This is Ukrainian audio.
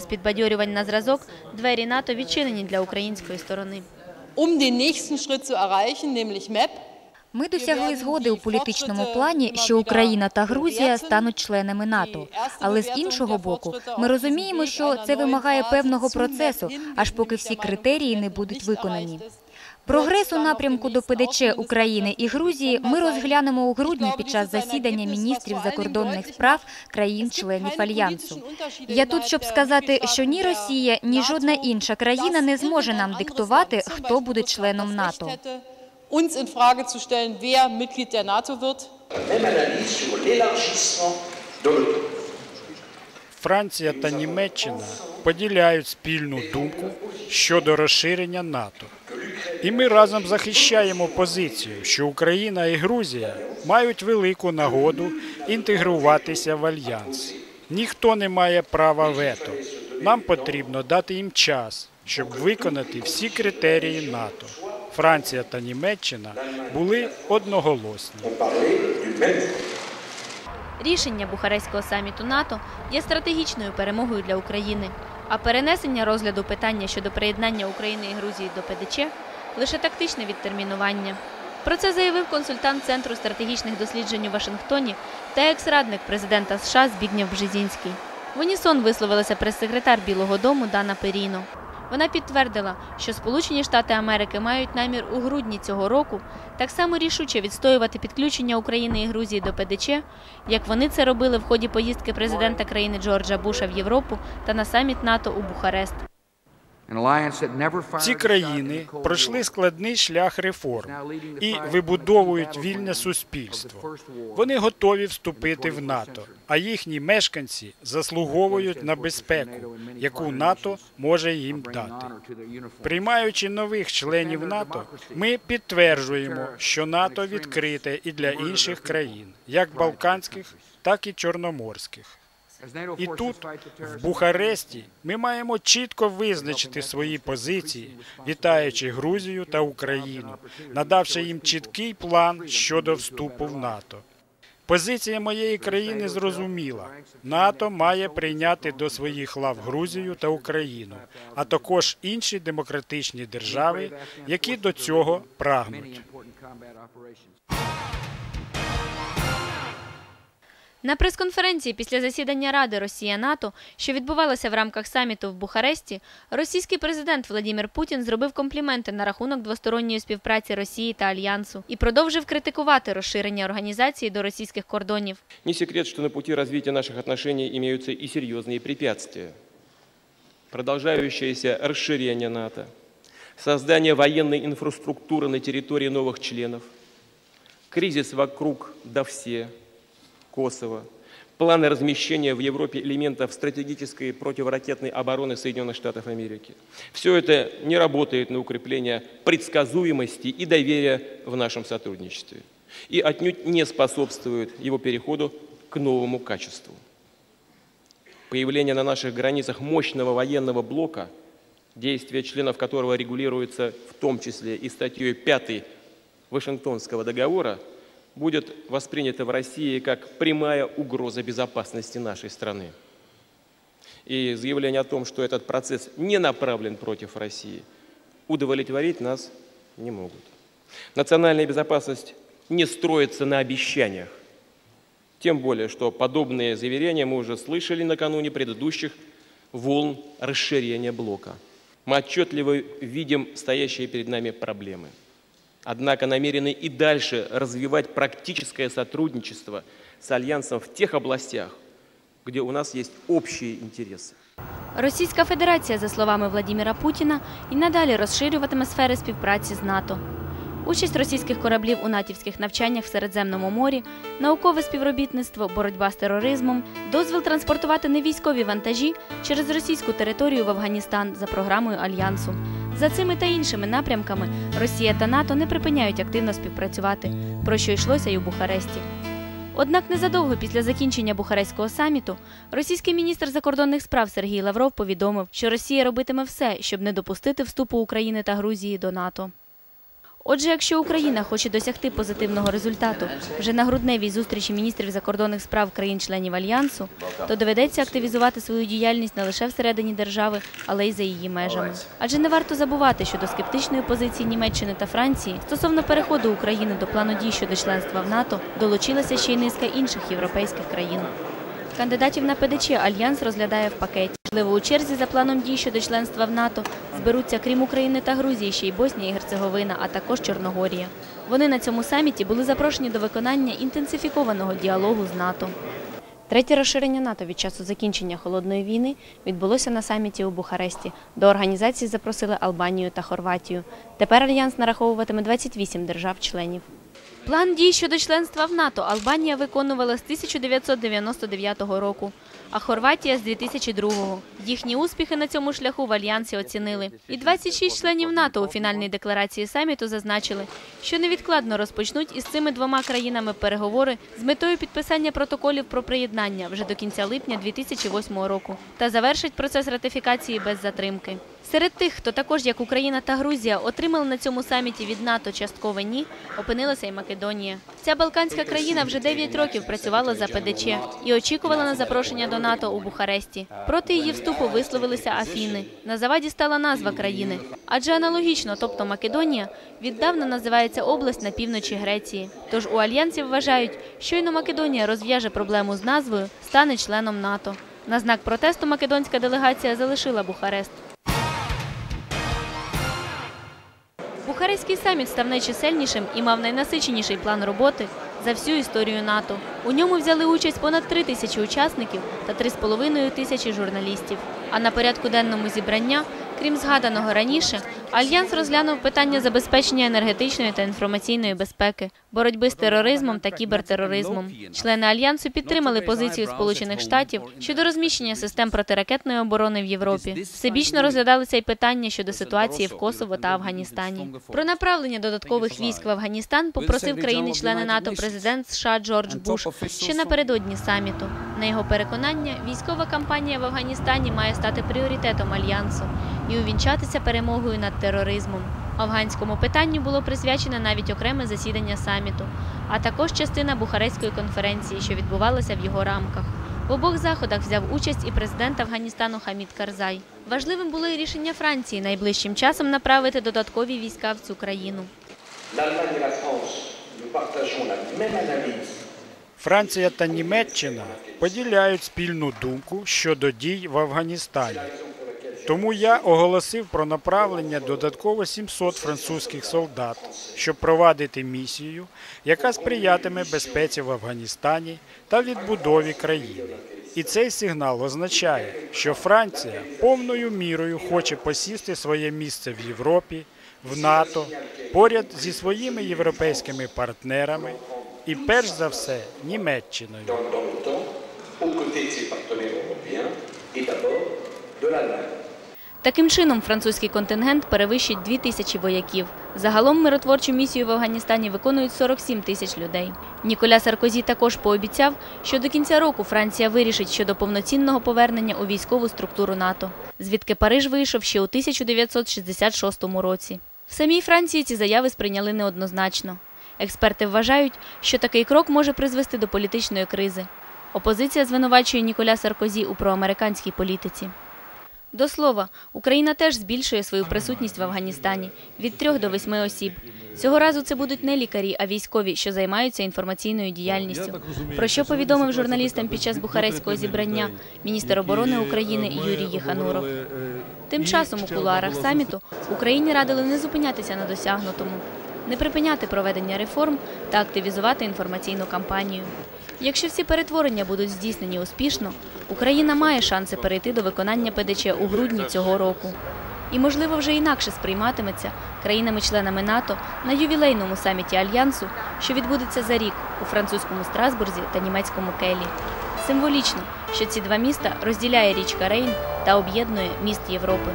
З підбадьорювань на зразок двері НАТО відчинені для української сторони. um den nächsten Schritt zu erreichen, nämlich MEP. Ми досягли згоди у політичному плані, що Україна та Грузія стануть членами НАТО. Але з іншого боку, ми розуміємо, що це вимагає певного процесу, аж поки всі критерії не будуть виконані. Прогрес у напрямку до ПДЧ України і Грузії ми розглянемо у грудні під час засідання міністрів закордонних справ країн-членів альянсу. Я тут, щоб сказати, що ні Росія, ні жодна інша країна не зможе нам диктувати, хто буде членом НАТО. Uns in Frage zu stellen, wer Mitglied der NATO wird. Франція та Німеччина поділяють спільну думку щодо розширення НАТО. І ми разом захищаємо позицію, що Україна і Грузія мають велику нагоду інтегруватися в альянс. Ніхто не має права вето. Нам потрібно дати їм час, щоб виконати всі критерії НАТО. Франція та Німеччина були одноголосні. Рішення Бухарестського саміту НАТО є стратегічною перемогою для України, а перенесення розгляду питання щодо приєднання України і Грузії до ПДЧ лише тактичне відтермінування. Про це заявив консультант Центру стратегічних досліджень у Вашингтоні та екс-радник президента США Збігнєв Бжезінський. В унісон висловилася прес-секретар Білого Дому Дана Періно. Вона підтвердила, що Сполучені Штати Америки мають намір у грудні цього року так само рішуче відстоювати підключення України і Грузії до ПДЧ, як вони це робили в ході поїздки президента країни Джорджа Буша в Європу та на саміт НАТО у Бухарест. Ці країни пройшли складний шлях реформ і вибудовують вільне суспільство. Вони готові вступити в НАТО, а їхні мешканці заслуговують на безпеку, яку НАТО може їм дати. Приймаючи нових членів НАТО, ми підтверджуємо, що НАТО відкрите і для інших країн, як Балканських, так і Чорноморських. І тут, в Бухаресті, ми маємо чітко визначити свої позиції, вітаючи Грузію та Україну, надавши їм чіткий план щодо вступу в НАТО. Позиція моєї країни зрозуміла: НАТО має прийняти до своїх лав Грузію та Україну, а також інші демократичні держави, які до цього прагнуть. На прес-конференції після засідання Ради Росія НАТО, що відбувалося в рамках саміту в Бухаресті, російський президент Владимир Путін зробив компліменти на рахунок двосторонньої співпраці Росії та Альянсу і продовжив критикувати розширення організації до російських кордонів. Не секрет, что на пути развития наших отношений имеются и серьезные препятствия. Продолжающееся расширение НАТО, создание военной инфраструктуры на территории новых членов, кризис вокруг Давсе, Косово, планы размещения в Европе элементов стратегической противоракетной обороны Соединенных Штатов Америки. Все это не работает на укрепление предсказуемости и доверия в нашем сотрудничестве и отнюдь не способствует его переходу к новому качеству. Появление на наших границах мощного военного блока, действия членов которого регулируются в том числе и статьей 5 Вашингтонского договора, будет воспринято в России как прямая угроза безопасности нашей страны. И заявление о том, что этот процесс не направлен против России, удовлетворить нас не могут. Национальная безопасность не строится на обещаниях. Тем более, что подобные заверения мы уже слышали накануне предыдущих волн расширения блока. Мы отчетливо видим стоящие перед нами проблемы. Однако намерены и дальше развивать практическое сотрудничество с Альянсом в тех областях, где у нас есть общие интересы. Російська Федерація, за словами Владимира Путіна, і надалі розширюватиме сфери співпраці з НАТО. Участь російських кораблів у натівських навчаннях в Середземному морі, наукове співробітництво, боротьба з тероризмом, дозвіл транспортувати невійськові вантажі через російську територію в Афганістан за програмою Альянсу. За цими та іншими напрямками Росія та НАТО не припиняють активно співпрацювати, про що йшлося й у Бухаресті. Однак незадовго після закінчення Бухарестського саміту російський міністр закордонних справ Сергій Лавров повідомив, що Росія робитиме все, щоб не допустити вступу України та Грузії до НАТО. Отже, якщо Україна хоче досягти позитивного результату вже на грудневій зустрічі міністрів закордонних справ країн-членів альянсу, то доведеться активізувати свою діяльність не лише всередині держави, але й за її межами. Адже не варто забувати, що до скептичної позиції Німеччини та Франції стосовно переходу України до плану дій щодо членства в НАТО долучилася ще й низка інших європейських країн. Кандидатів на ПДЧ Альянс розглядає в пакеті. Можливо, у черзі за планом дій щодо членства в НАТО зберуться, крім України та Грузії, ще й Боснія і Герцеговина, а також Чорногорія. Вони на цьому саміті були запрошені до виконання інтенсифікованого діалогу з НАТО. Третє розширення НАТО від часу закінчення холодної війни відбулося на саміті у Бухаресті. До організації запросили Албанію та Хорватію. Тепер альянс нараховуватиме 28 держав-членів. План дій щодо членства в НАТО Албанія виконувала з 1999 року, а Хорватія з 2002-го. Їхні успіхи на цьому шляху в альянсі оцінили. І 26 членів НАТО у фінальній декларації саміту зазначили, що невідкладно розпочнуть із цими двома країнами переговори з метою підписання протоколів про приєднання вже до кінця липня 2008 року та завершить процес ратифікації без затримки. Серед тих, хто також, як Україна та Грузія, отримали на цьому саміті від НАТО часткове ні, опинилася і Македонія. Ця балканська країна вже 9 років працювала за ПДЧ і очікувала на запрошення до НАТО у Бухаресті. Проти її вступу висловилися Афіни. На заваді стала назва країни, адже аналогічно, тобто Македонія, віддавна називається область на півночі Греції. Тож у альянсі вважають, щойно Македонія розв'яже проблему з назвою, стане членом НАТО. На знак протесту македонська делегація залишила Бухарест. Бухарестський саміт став найчисельнішим і мав найнасиченіший план роботи за всю історію НАТО. У ньому взяли участь понад 3 тисячі учасників та 3,5 тисячі журналістів. А на порядку денному зібрання, крім згаданого раніше, Альянс розглянув питання забезпечення енергетичної та інформаційної безпеки, боротьби з тероризмом та кібертероризмом. Члени альянсу підтримали позицію Сполучених Штатів щодо розміщення систем протиракетної оборони в Європі. Всебічно розглядалися й питання щодо ситуації в Косово та Афганістані. Про направлення додаткових військ в Афганістан попросив країни-члени НАТО президент США Джордж Буш ще напередодні саміту. На його переконання, військова кампанія в Афганістані має стати пріоритетом альянсу і увінчатися перемогою над тероризмом. Афганському питанню було присвячене навіть окреме засідання саміту, а також частина Бухарестської конференції, що відбувалася в його рамках. В обох заходах взяв участь і президент Афганістану Хамід Карзай. Важливим було і рішення Франції найближчим часом направити додаткові війська в цю країну. Франція та Німеччина поділяють спільну думку щодо дій в Афганістані. Тому я оголосив про направлення додатково 700 французьких солдат, щоб провадити місію, яка сприятиме безпеці в Афганістані та відбудові країни. І цей сигнал означає, що Франція повною мірою хоче посісти своє місце в Європі, в НАТО, поряд зі своїми європейськими партнерами і перш за все Німеччиною. Таким чином, французький контингент перевищить 2 тисячі вояків. Загалом миротворчу місію в Афганістані виконують 47 тисяч людей. Ніколя Саркозі також пообіцяв, що до кінця року Франція вирішить щодо повноцінного повернення у військову структуру НАТО, звідки Париж вийшов ще у 1966 році. В самій Франції ці заяви сприйняли неоднозначно. Експерти вважають, що такий крок може призвести до політичної кризи. Опозиція звинувачує Ніколя Саркозі у проамериканській політиці. До слова, Україна теж збільшує свою присутність в Афганістані від трьох до восьми осіб. Цього разу це будуть не лікарі, а військові, що займаються інформаційною діяльністю. Про що повідомив журналістам під час бухарестського зібрання міністр оборони України Юрій Єхануров. Тим часом у кулуарах саміту Україні радили не зупинятися на досягнутому, не припиняти проведення реформ та активізувати інформаційну кампанію. Якщо всі перетворення будуть здійснені успішно, Україна має шанси перейти до виконання ПДЧ у грудні цього року. І, можливо, вже інакше сприйматиметься країнами-членами НАТО на ювілейному саміті Альянсу, що відбудеться за рік у французькому Страсбурзі та німецькому Келі. Символічно, що ці два міста розділяє річка Рейн та об'єднує міст Європи.